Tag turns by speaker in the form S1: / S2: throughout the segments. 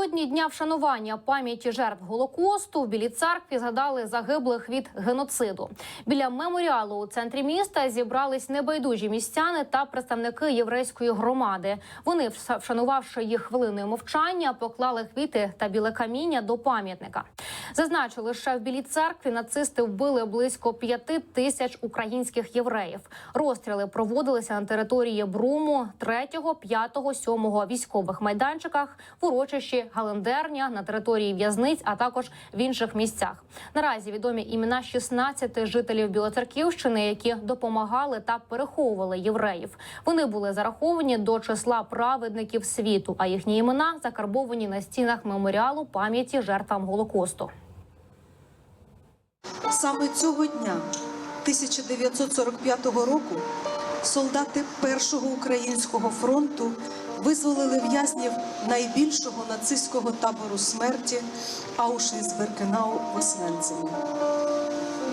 S1: Напередодні дня вшанування пам'яті жертв голокосту в білій церкві згадали загиблих від геноциду. Біля меморіалу у центрі міста зібрались небайдужі містяни та представники єврейської громади. Вони, вшанувавши їх хвилиною мовчання, поклали квіти та біле каміння до пам'ятника. Зазначили, що в білій церкві нацисти вбили близько п'яти тисяч українських євреїв. Розстріли проводилися на території Бруму 3, 5, 7 військових майданчиках, в урочищі Галендерня на території в'язниць, а також в інших місцях. Наразі відомі імена 16 жителів Білоцерківщини, які допомагали та переховували євреїв. Вони були зараховані до числа праведників світу, а їхні імена закарбовані на стінах меморіалу пам'яті жертвам голокосту.
S2: Саме цього дня, 1945 року, солдати Першого українського фронту визволили в'язнів найбільшого нацистського табору смерті Аушвіц-Беркенау в Освенцимі.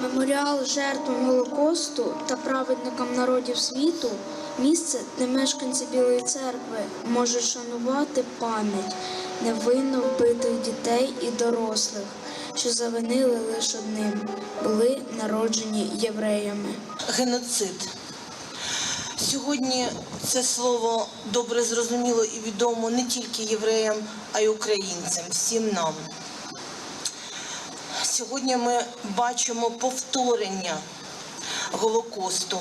S3: Меморіал жертвам Голокосту та праведникам народів світу місце, де мешканці Білої церкви можуть шанувати пам'ять невинно вбитих дітей і дорослих, що завинили лише одним, були народжені євреями.
S4: геноцид. Сьогодні це слово добре зрозуміло і відомо не тільки євреям, а й українцям, всім нам. Сьогодні ми бачимо повторення Голокосту.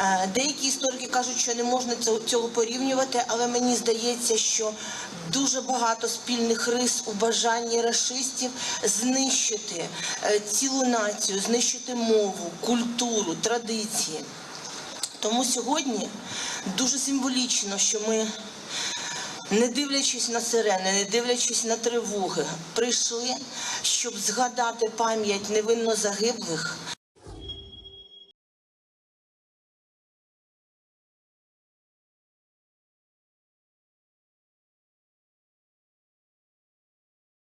S4: Е, Деякі історики кажуть, що не можна цього- порівнювати, але мені здається, що дуже багато спільних рис у бажанні рашистів знищити е, цілу націю, знищити мову, культуру, традиції. Тому сьогодні дуже символічно, що ми, не дивлячись на сирени, не дивлячись на тривоги, прийшли, щоб згадати пам'ять невинно загиблих,